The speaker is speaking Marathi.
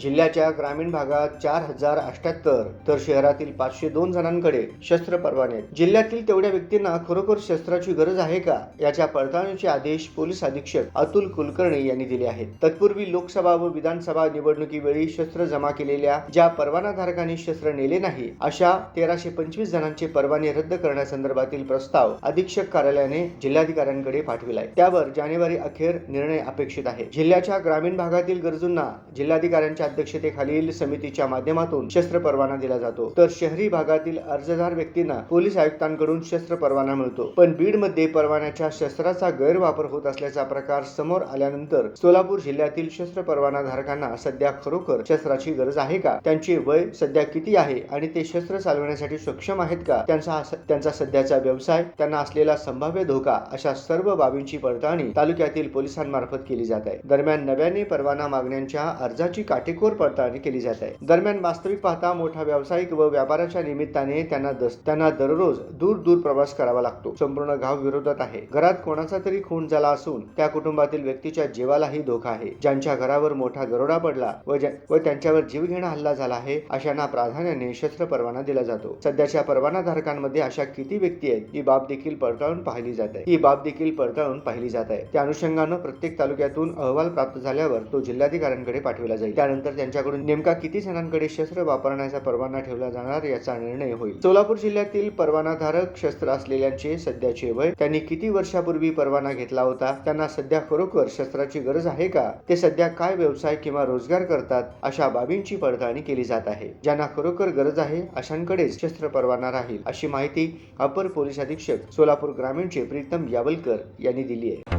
जिल्ह्याच्या ग्रामीण भागात चार हजार अठ्याहत्तर तर शहरातील पाचशे दोन जणांकडे शस्त्र परवाने. आहेत. जिल्ह्यातील तेवढ्या व्यक्तींना खरोखर शस्त्राची गरज आहे का? याच्या पडताळणीचे आदेश पोलीस अधीक्षक अतुल कुलकर्णी यांनी दिले आहेत. तत्पूर्वी लोकसभा व विधानसभा निवडणुकीवेळी शस्त्र जमा केलेल्या ज्या परवानाधारकांनी शस्त्र नेले नाही अशा तेराशे पंचवीस जणांचे परवाने रद्द करण्यासंदर्भातील प्रस्ताव अधीक्षक कार्यालयाने जिल्हाधिकाऱ्यांकडे पाठविलाय. त्यावर जानेवारी अखेर निर्णय अपेक्षित आहे. जिल्ह्याच्या ग्रामीण भागातील गरजूंना जिल्हाधिकाऱ्यांच्या अध्यक्षतेखालील समितीच्या माध्यमातून शस्त्र परवाना दिला जातो. तर शहरी भागातील अर्जदार व्यक्तींना पोलीस आयुक्तांकडून शस्त्र परवाना मिळतो. पण बीडमध्ये परवान्याच्या शस्त्राचा गैरवापर होत असल्याचा प्रकार समोर आल्यानंतर सोलापूर जिल्ह्यातील शस्त्र परवाना धारकांना सध्या खरोखर शस्त्राची गरज आहे का? त्यांचे वय सध्या किती आहे? आणि ते शस्त्र चालवण्यासाठी सक्षम आहेत का? त्यांचा त्यांचा सध्याचा व्यवसाय त्यांना असलेला संभाव्य धोका अशा सर्व बाबींची पडताळणी तालुक्यातील पोलिसांमार्फत केली जात आहे. दरम्यान नव्याने परवाना मागण्यांच्या अर्जाची काटेकोर पडताळणी केली जात आहे. दरम्यान वास्तविक पाहता मोठा व्यावसायिक व व्यापाराच्या निमित्ताने त्यांना दस त्यांना दररोज दूर दूर प्रवास करावा लागतो. संपूर्ण गाव विरोधात आहे. घरात कोणाचा तरी खून झाला असून त्या कुटुंबातील व्यक्तीच्या जीवालाही धोका आहे. ज्यांच्या घरावर मोठा दरोडा पडला व व त्यांच्यावर जीवघेणा हल्ला झाला आहे अशांना प्राधान्याने शस्त्र परवाना दिला जातो. सध्याच्या परवानाधारकांमध्ये अशा किती व्यक्ती आहेत ही बाब देखील पडताळून पाहिली जात आहे. ही बाब देखील पडताळून पाहिली जात आहे. त्या अनुषंगानं प्रत्येक तालुक्यातून अहवाल प्राप्त झाल्यावर तो जिल्हाधिकाऱ्यांकडे पाठविला जाईल. त्यानंतर त्यांच्याकडून नेमका किती जणांकडे शस्त्र वापरण्याचा परवाना ठेवला जाणार याचा निर्णय होईल. सोलापूर जिल्ह्यातील परवानाधारक शस्त्र असलेल्यांचे सध्याचे वय त्यांनी किती वर्षापूर्वी परवाना घेतला होता त्यांना सध्या खरोखर शस्त्राची गरज आहे का ते सध्या काय व्यवसाय किंवा रोजगार करतात अशा बाबींची पडताळणी केली जात आहे. ज्यांना खरोखर गरज आहे अशांकडेच शस्त्र परवाना राहील अशी माहिती अपर पोलीस अधीक्षक सोलापूर ग्रामीणचे प्रीतम यावलकर यांनी दिली आहे.